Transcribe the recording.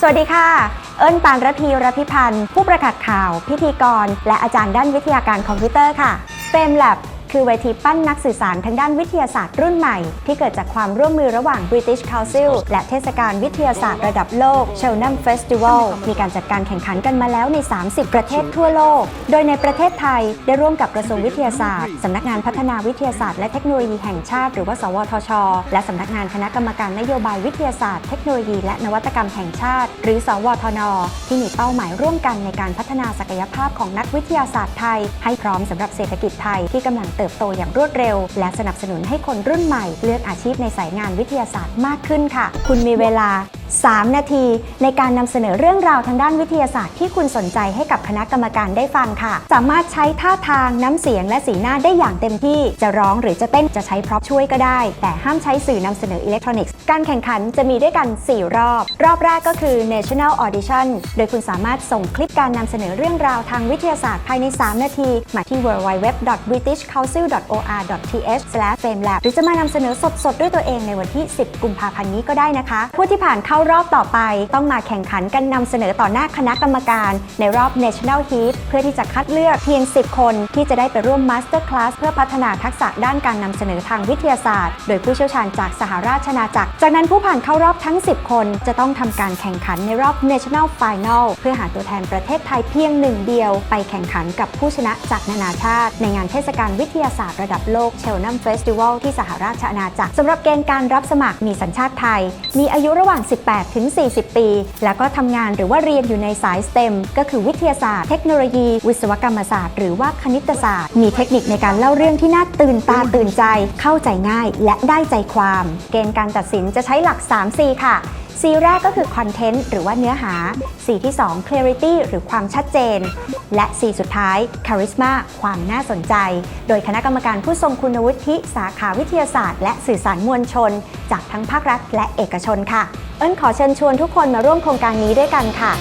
สวัสดีค่ะ เอิ้นปานระพีรพิพันธ์ ผู้ประกาศข่าว พิธีกร และอาจารย์ด้านวิทยาการคอมพิวเตอร์ค่ะ f ฟ m e Lab คือเวทีปั้นนักสื่อสารทางด้านวิทยาศาสตร์รุ่นใหม่ ที่เกิดจากความร่วมมือระหว่าง British Council และเทศกาลวิทยาศาสตร์ระดับโลก Cheltenham Festival มีการจัดการแข่งขันกันมาแล้วใน 30 ประเทศทั่วโลก โดยในประเทศไทยได้ร่วมกับกระทรวงวิทยาศาสตร์สำนักงานพัฒนาวิทยาศาสตร์และเทคโนโลยีแห่งชาติ หรือว่า สวทช และสำนักงานคณะกรรมการนโยบายวิทยาศาสตร์เทคโนโลยีและนวัตกรรมแห่งชาติ หรือ สวทน ที่มีเป้าหมายร่วมกันในการพัฒนาศักยภาพของนักวิทยาศาสตร์ไทย ให้พร้อมสำหรับเศรษฐกิจไทยที่กำลังเติบโตอย่างรวดเร็ว และสนับสนุนให้คนรุ่นใหม่ เลือกอาชีพในสายงานวิทยาศาสตร์มากขึ้นค่ะ คุณมีเวลา 3 นาทีในการนำเสนอเรื่องราวทางด้านวิทยาศาสตร์ที่คุณสนใจให้กับคณะกรรมการได้ฟังค่ะ สามารถใช้ท่าทางน้ำเสียงและสีหน้าได้อย่างเต็มที่จะร้องหรือจะเต้นจะใช้พร็อพช่วยก็ได้ แต่ห้ามใช้สื่อนำเสนออิเล็กทรอนิกส์ การแข่งขันจะมีด้วยกัน 4 รอบ รอบแรกก็คือ National Audition โดยคุณสามารถส่งคลิปการนำเสนอเรื่องราวทางวิทยาศาสตร์ภายใน 3 นาทีมาที่ www.britishcouncil.or.th/famelab หรือจะมานำเสนอสดๆด้วยตัวเองในวันที่ 10 กุมภาพันธ์นี้ก็ได้นะคะผู้ที่ผ่านเข้ารอบต่อไปต้องมาแข่งขันกันนำเสนอต่อหน้าคณะกรรมการในรอบ National Heat เพื่อที่จะคัดเลือกเพียง 10 คนที่จะได้ไปร่วม Master Class เพื่อพัฒนาทักษะด้านการนำเสนอทางวิทยาศาสตร์ โดยผู้เชี่ยวชาญจากสหราชอาณาจักร จากนั้นผู้ผ่านเข้ารอบทั้ง 10 คน จะต้องทำการแข่งขันในรอบ National Final เพื่อหาตัวแทนประเทศไทยเพียงหนึ่งเดียว ไปแข่งขันกับผู้ชนะจากนานาชาติ ในงานเทศกาลวิทยาศาสตร์ระดับโลก Cheltenham Festival ที่สหราชอาณาจักรสำหรับเกณฑ์การรับสมัครมีสัญชาติไทย มีอายุระหว่าง 18ถึง40 ปี แล้วก็ทำงานหรือว่าเรียนอยู่ในสาย STEM ก็คือวิทยาศาสตร์ เทคโนโลยี วิศวกรรมศาสตร์ หรือว่าคณิตศาสตร์ มีเทคนิคในการเล่าเรื่องที่น่าตื่นตาตื่นใจ เข้าใจง่าย และได้ใจความ เกณฑ์การตัดสินจะใช้หลัก 3C ค่ะ สีแรกก็คือ Content หรือว่าเนื้อหา สีที่ 2 Clarity หรือความชัดเจน และสีสุดท้าย Charisma ความน่าสนใจ โดยคณะกรรมการผู้ทรงคุณวุฒิสาขาวิทยาศาสตร์ และสื่อสารมวลชน จากทั้งภาครัฐและเอกชนค่ะ เอิ้นขอเชิญชวนทุกคนมาร่วมโครงการนี้ด้วยกันค่ะ